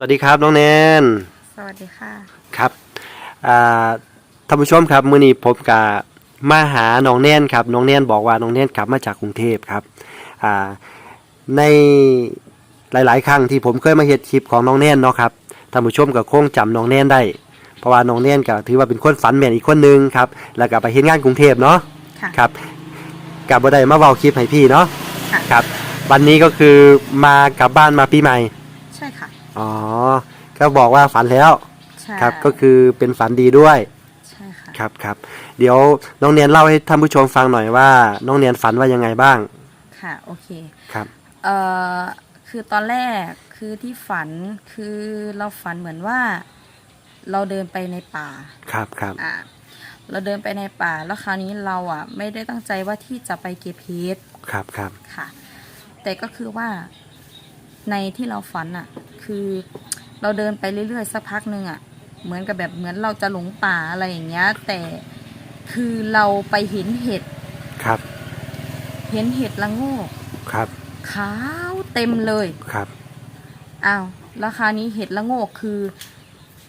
สวัสดีครับน้องแนน สวัสดีค่ะ ครับอ่าท่านผู้ชมครับมื้อนี้ผมกับมาหาน้องแนนครับน้องแนนบอกว่าน้องแนนกลับมาจากกรุงเทพครับอ่าในหลาย ๆ ครั้งที่ผมเคยมาเฮ็ดคลิปของน้องแนนเนาะครับท่านผู้ชมก็คงจำน้องแนนได้ เพราะว่าน้องแนนก็ถือว่าเป็นคนฝันแม่นอีกคนหนึงครับแล้วก็ไปเฮ็ดงานกรุงเทพเนาะค่ะครับกับบ่ได้มาเว้าคลิปให้พี่เนาะค่ะครับ วันนี้ก็คือมากลับบ้านมาปีใหม่ใช่ค่ะ อ๋อก็บอกว่าฝันแล้วใช่ครับ ก็คือเป็นฝันดีด้วย ใช่ค่ะครับครับเดี๋ยวน้องเนียนเล่าให้ท่านผู้ชมฟังหน่อยว่า น้องเนียนฝันว่ายังไงบ้างค่ะโอเค ครับ เอ่อคือตอนแรกคือที่ฝันคือเราฝันเหมือนว่า เราเดินไปในป่าครับครับอะเราเดินไปในป่าแล้วคราวนี้เราอะ ไม่ได้ตั้งใจว่าที่จะไปเก็บเห็ดครับครับค่ะ แต่ก็คือว่า ในที่เราฝันอะ คือเราเดินไปเรื่อยๆสักพักหนึ่งอะ เหมือนกับแบบเหมือนเราจะหลงป่าอะไรอย่างเงี้ย แต่คือเราไปเห็นเห็ดครับ เห็นเห็ดละโงกครับขาวเต็มเลยครับอ้าวราคราวนี้เห็ดละโงกคือ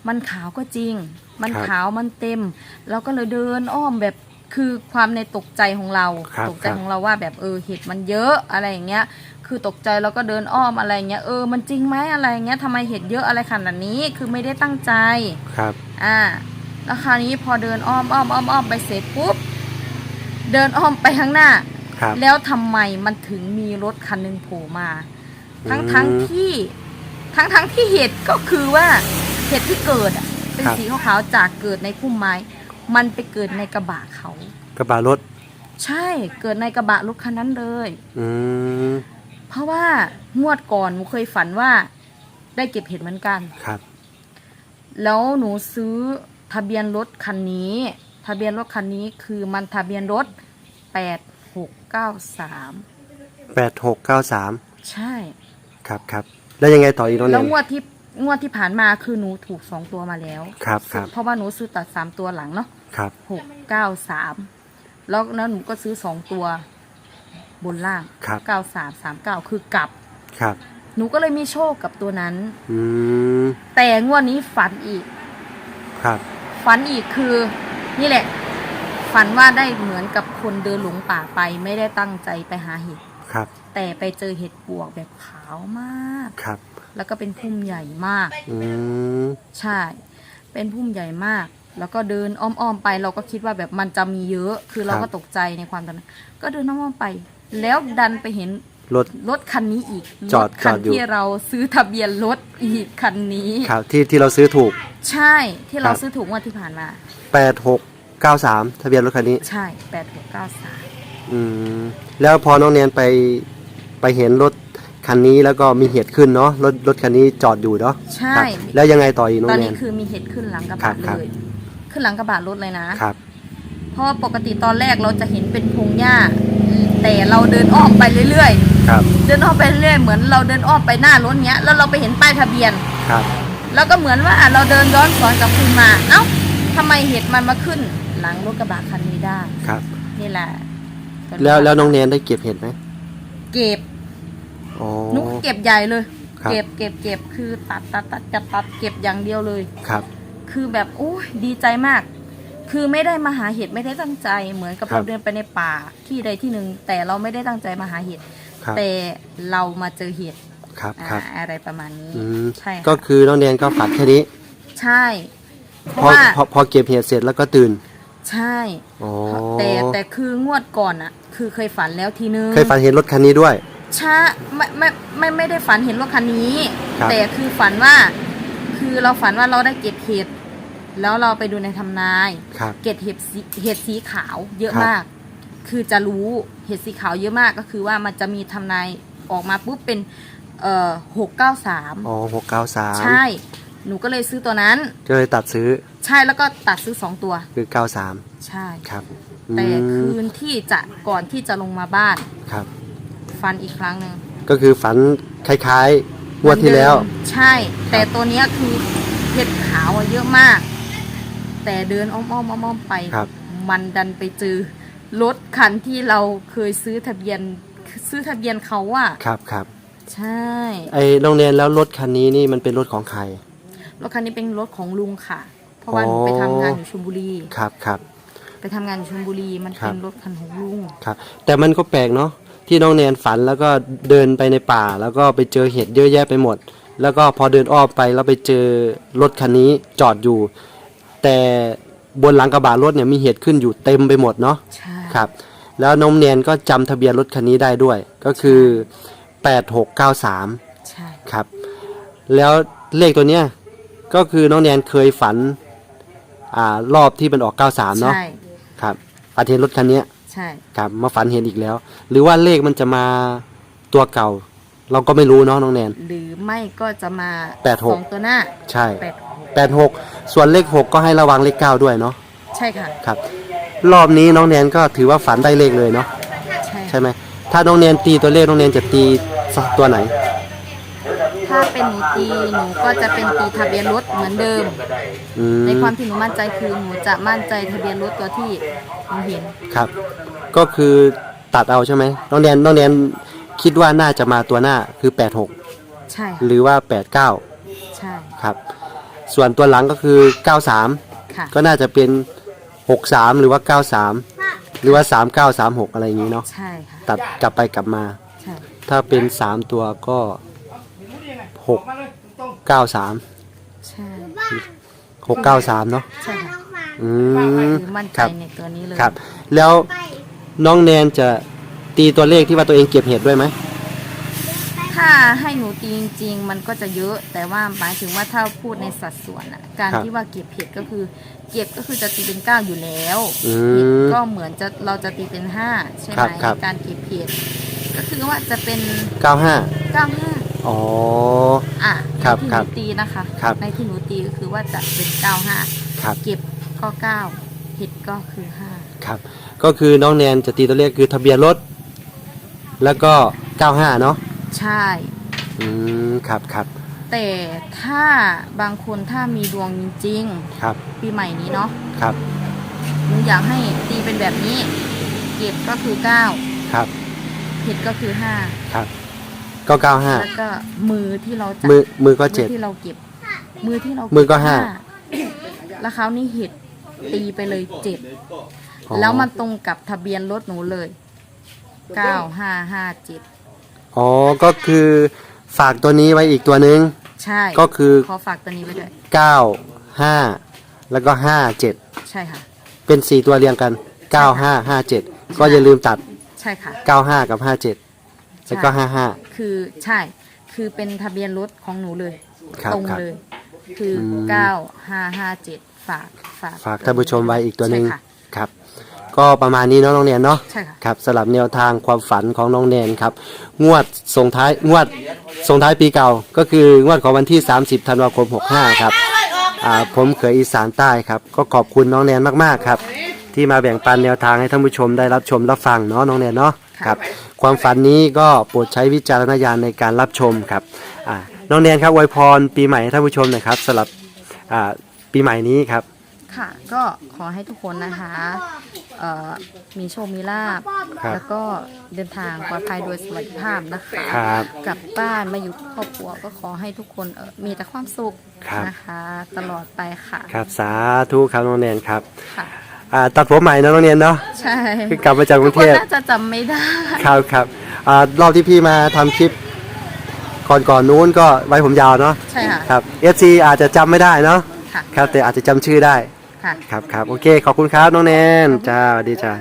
มันขาวก็จริง มันครับขาวมันเต็มเราก็เลยเดินอ้อมแบบคือความในตกใจของเราครับตกใจครับของเราว่าแบบเออเห็ดมันเยอะอะไรอย่างเงี้ย คือตกใจเราก็เดินอ้อมอะไรอย่างเงี้ยเออมันจริงไหมอะไรอย่างเงี้ยทำไมเห็ดเยอะอะไรขนาดนี้คือไม่ได้ตั้งใจครับ อ่าแล้วคราวนี้พอเดินอ้อมอ้อมอ้อมอ้อมไปเสร็จปุ๊บเดินอ้อมไปข้างหน้า ครับ แล้วทำไมมันถึงมีรถคันหนึ่งโผล่มา ทั้งอืมทั้งที่ทั้งทั้งที่เห็ดก็คือว่าเห็ดที่เกิดอะเป็นครับ สีขาวๆจากเกิดในพุ่มไม้ มันไปเกิดในกระบะเขา กระบะรถ ใช่เกิดในกระบะรถคันนั้นเลย อืม เพราะว่างวดก่อนหนูเคยฝันว่าได้เก็บเห็ดเหมือนกัน ครับ แล้วหนูซื้อทะเบียนรถคันนี้ ทะเบียนรถคันนี้คือมันทะเบียนรถแปดหกเก้าสามแปดหกเก้าสามใช่ ครับครับแล้วยังไงต่ออีกน้องแล้เนีวยนงวดที่งวดที่ผ่านมาคือหนูถูกสองตัวมาแล้วครับครับเพราะว่าหนูซื้อตัดสามตัวหลังเนาะครับหกเก้าสามแล้วแล้วหนูก็ซื้อสองตัว บนล่างครับ เก้าสามสามเก้าคือกลับ ครับ หนูก็เลยมีโชคกับตัวนั้น อืม แต่งวดนี้ฝันอีก ครับ ฝันอีกคือ นี่แหละ ฝันว่าได้เหมือนกับคนเดินหลงป่าไปไม่ได้ตั้งใจไปหาเห็ด ครับ แต่ไปเจอเห็ดปวกแบบขาวมาก ครับ แล้วก็เป็นพุ่มใหญ่มาก อืม ใช่ เป็นพุ่มใหญ่มาก แล้วก็เดินอ้อมๆไป เราก็คิดว่าแบบมันจะมีเยอะ คือเราก็ตกใจในความตอนนั้น ก็เดินอ้อมๆไป แล้วดันไปเห็นรถ รถคันนี้อีกจอดรถคัจอดอยู่ ที่เราซื้อทะเบียนรถอีกคันนี้ ครับที่ที่เราซื้อถูก ใช่ที่เราครับ ซื้อถูกงวดที่ผ่านมาแปดหกเก้าสามทะเบียนรถคันนี้ ใช่แปดหกเก้าสามอืมแล้วพอน้องเนียนไปไปเห็นรถคันนี้แล้วก็มีเหตุขึ้นเนาะรถรถคันนี้จอดอยู่เนาะใช่ ครับแล้วยังไงต่ออีกน้อตองนเนีนี้ยนคือมีเห็ดขึ้นหลังกระครับะบครับ เลย ขึ้นหลังกระบะรถเลยนะ ครับ เพราะว่าปกติตอนแรกเราจะเห็นเป็นพงหญ้า แต่เราเดินอ้อมไปเรื่อยๆครับเดินอ้อมไปเรื่อยๆเหมือนเราเดินอ้อมไปหน้ารถเนี้ยแล้วเราไปเห็นป้ายทะเบียน ครับ แล้วก็เหมือนว่าเราเดินย้อนสอนกลับคืนมา เอ้าทำไมเห็ดมันมาขึ้น หลังรถกระบะคันนี้ได้ ครับ นี่แหละแล้วแล้วน้องเนียนได้เก็บเห็ดไหมเก็บอ๋อ นุกเก็บใหญ่เลย ครับ เก็บเก็บเก็บคือตัดตัดตัดจะตัดเก็บอย่างเดียวเลย ครับ คือแบบโอ้ยดีใจมาก คือไม่ได้มาหาเห็ดไม่ได้ตั้งใจเหมือนกับครับ เราเดินไปในป่าที่ใดที่หนึ่งแต่เราไม่ได้ตั้งใจมาหาเห็ดครับแต่เรามาเจอเห็ดครับอ่าครับอะไรประมาณนี้อืมใช่ค่ะก็คือน้องเนียนก็ฝันแค่นี้ใช่ เพพราะอว่าพอพอเก็บเห็ดเสร็จแล้วก็ตื่นใช่อ๋อแต่แต่คืองวดก่อนอะคือเคยฝันแล้วทีนึง เคยฝันเห็นรถคันนี้ด้วย ช้าไม่ไม่ไม่ไม่ได้ฝันเห็นรถคันนี้ ครับแต่คือฝันว่า คือเราฝันว่าเราได้เก็บเห็ด แล้วเราไปดูในทำนายครับ เก็บเห็ดสีเห็ดสีขาวเยอะครับ มาก คือจะรู้เห็ดสีขาวเยอะมากก็คือว่ามันจะมีทำนายออกมาปุ๊บเป็นเอ่อหกเก้าสามอ๋อหกเก้าสามใช่ หนูก็เลยซื้อตัวนั้น ก็เลยตัดซื้อใช่แล้วก็ตัดซื้อสองตัว คือเก้าสามใช่ ครับแต่อืคืมนที่จะก่อนที่จะลงมาบ้าน ครับ ฟันอีกครั้งหนึ่งก็คือฝันคล้ายๆงวดที่แล้วมันเดินใช่ แต่ตัวเนี้ยคือเห็ดขาวอะเยอะมาก แต่เดินอ้อมๆอ้อมๆไป ครับ มันดันไปเจอรถคันที่เราเคยซื้อทะเบียนซื้อทะเบียนเขาอะครับครับใช่ไอ้น้องแนนแล้วรถคันนี้นี่มันเป็นรถของใคร รถคันนี้เป็นรถของลุงค่ะ เพราะว่าอ๋อหนูไปทำงานอยู่ชลบุรี ครับครับ ไปทำงานอยู่ชลบุรีมันครับเป็นรถคันของลุง ครับ แต่มันก็แปลกเนาะที่น้องแนนฝันแล้วก็เดินไปในป่า แล้วก็ไปเจอเห็ดเยอะแยะไปหมด แล้วก็พอเดินอ้อมไปแล้วไปเจอรถคันนี้จอดอยู่ แต่บนหลังกระบะรถเนี่ยมีเห็ดขึ้นอยู่เต็มไปหมดเนาะใช่ครับ แล้วน้องแนนก็จำทะเบียนรถคันนี้ได้ด้วย ก็คือ 8693 ใช่ครับ แล้วเลขตัวเนี้ยก็คือน้องแนนเคยฝัน อ่ารอบที่มันออก 93 เนาะใช่ครับฝันเห็นรถคันเนี้ยใช่ครับมาฝันเห็นอีกแล้ว หรือว่าเลขมันจะมาตัวเก่า เราก็ไม่รู้เนาะน้องแนน หรือไม่ก็จะมาแปดหกสองตัวหน้าใช่ แปด 86 ส่วนเลข 6 ก็ให้ระวังเลข 9 ด้วยเนาะใช่ค่ะ ครับ รอบนี้น้องแนนก็ถือว่าฝันได้เลขเลยเนาะใช่ใช่ไหมถ้าน้องแนนตีตัวเลขน้องแนนจะตีสักตัวไหน ถ้าเป็นหนูตีหนูก็จะเป็นตีทะเบียนรถเหมือนเดิม อืมในความที่หนูมั่นใจคือหนูจะมั่นใจทะเบียนรถตัวที่หนูเห็นครับ ก็คือตัดเอาใช่ไหมน้องแนนน้องแนนคิดว่าน่าจะมาตัวหน้าคือ 86 ใช่หรือว่า 89 ใช่ ครับ ส่วนตัวหลังก็คือ93ค่ะก็น่าจะเป็น 63 หรือว่า 93 หรือว่า 3936 อะไรอย่างนี้เนาะใช่ค่ะ ตัดกลับไปกลับมา ใช่ ถ้าเป็น 3 ตัวก็ 6 93 ใช่ 693 เนาะใช่ค่ะอืมคือมั่นใจครับในตัวนี้เลยครับ แล้วน้องแนนจะตีตัวเลขที่ว่าตัวเองเก็บเห็ดด้วยไหม ถ้าให้หนูตีจริงๆ มันก็จะเยอะ แต่ว่าหมายถึงว่าถ้าพูดในสัดส่วนอะการที่ว่าเก็บเห็ดก็คือ เก็บก็คือจะตีเป็นเก้าอยู่แล้วอืเห็ดมก็เหมือนจะเราจะตีเป็นห้าใช่ไหครัมบครับ การเก็บเห็ดก็คือว่าจะเป็น95เก้าห้าอ๋อ อะครับในที่คหรันูบตีนะคะ ครับ ในที่หนูตีก็คือว่าจะเป็นเก้าห้าครับ เก็บก็เก้าเห็ดก็คือห้าครับ ก็คือน้องแนนจะตีตัวเลขคือทะเบียนรถ แล้วก็ 95 เนาะ ใช่ อืมครับครับแต่ถ้าบางคนถ้ามีดวงจริงครับๆปีใหม่นี้เนาะครับหนูอยากให้ตีเป็นแบบนี้ เก็บก็คือเก้าครับเห็ดก็คือห้าครับ ก็แล้วก็มือที่เราจับ95มือมือก็มืเจ็ดที่เราเก็บ มือที่เรามืมือก็ห้า แล้วเขาวนี่เห็ดตีไปเลยเจ็ดอ๋อแล้วมันตรงกับทะเบียนรถหนูเลยเก้าห้าห้าเจ็ด อ๋อ ก็คือฝากตัวนี้ไว้อีกตัวหนึ่ง ใช่ก็คือ ขอฝากตัวนี้ไว้ด้วย9 5แล้วก็5 7ใช่ค่ะ เป็น4ตัวเรียงกัน9 5 5 7ก็อย่าลืมตัดใช่ค่ะ95กับ57แล้วก็55คือใช่ คือเป็นทะเบียนรถของหนูเลย ครับตรงครับเลย คืออม เก้าห้าห้าเจ็ดฝากฝากฝากท่านผู้ชมไว้อีกตัวหนึ่งใช่ค่ะครับ ก็ประมาณนี้เนาะน้องแนนเนาะใช่ค่ะ ครับสลับแนวทางความฝันของน้องแนนครับ งวดส่งท้ายงวดส่งท้ายปีเก่า ก็คืองวดของวันที่ 30ธันวาคม 65 ครับอ่าผมเขยอีสานใต้ครับ ก็ขอบคุณน้องแนนมากๆครับ ที่มาแบ่งปันแนวทางให้ท่านผู้ชมได้รับชมรับฟังเนาะน้องแนนเนาะค่ะครับ ความฝันนี้ก็โปรดใช้วิจารณญาณในการรับชมครับอ่าน้องแนนครับอวยพรปีใหม่ให้ท่านผู้ชมหน่อยครับสำหรับอ่าปีใหม่นี้ครับ ค่ะ ก็ขอให้ทุกคนนะคะ เอ่อมีโชคมีลาบครับแล้วก็เดินทางปลอดภัยโดยสวัสดิภาพนะคะครับ กลับบ้านมาอยู่กับครอบครัวก็ขอให้ทุกคนเอ่อมีแต่ความสุขครับ นะคะ ตลอดไปค่ะครับสาธุครับน้องแนนครับค่ะ อ่าตัดผมใหม่นะน้องแนนเนาะใช่คือกลับมาจากกรุงคเทนพน่าจะจำไม่ได้ ครับครับอ่ารอบที่พี่มาทำคลิป ก่อนก่อนนู้นก็ไว้ผมยาวเนาะใช่ค่ะ ครับ FC อาจจะจำไม่ได้เนาะค่ะ ครับแต่อาจจะจำชื่อได้ ค่ะ ครับครับโอเค ขอบคุณครับน้องแนนจ้าสวัสดีจ้า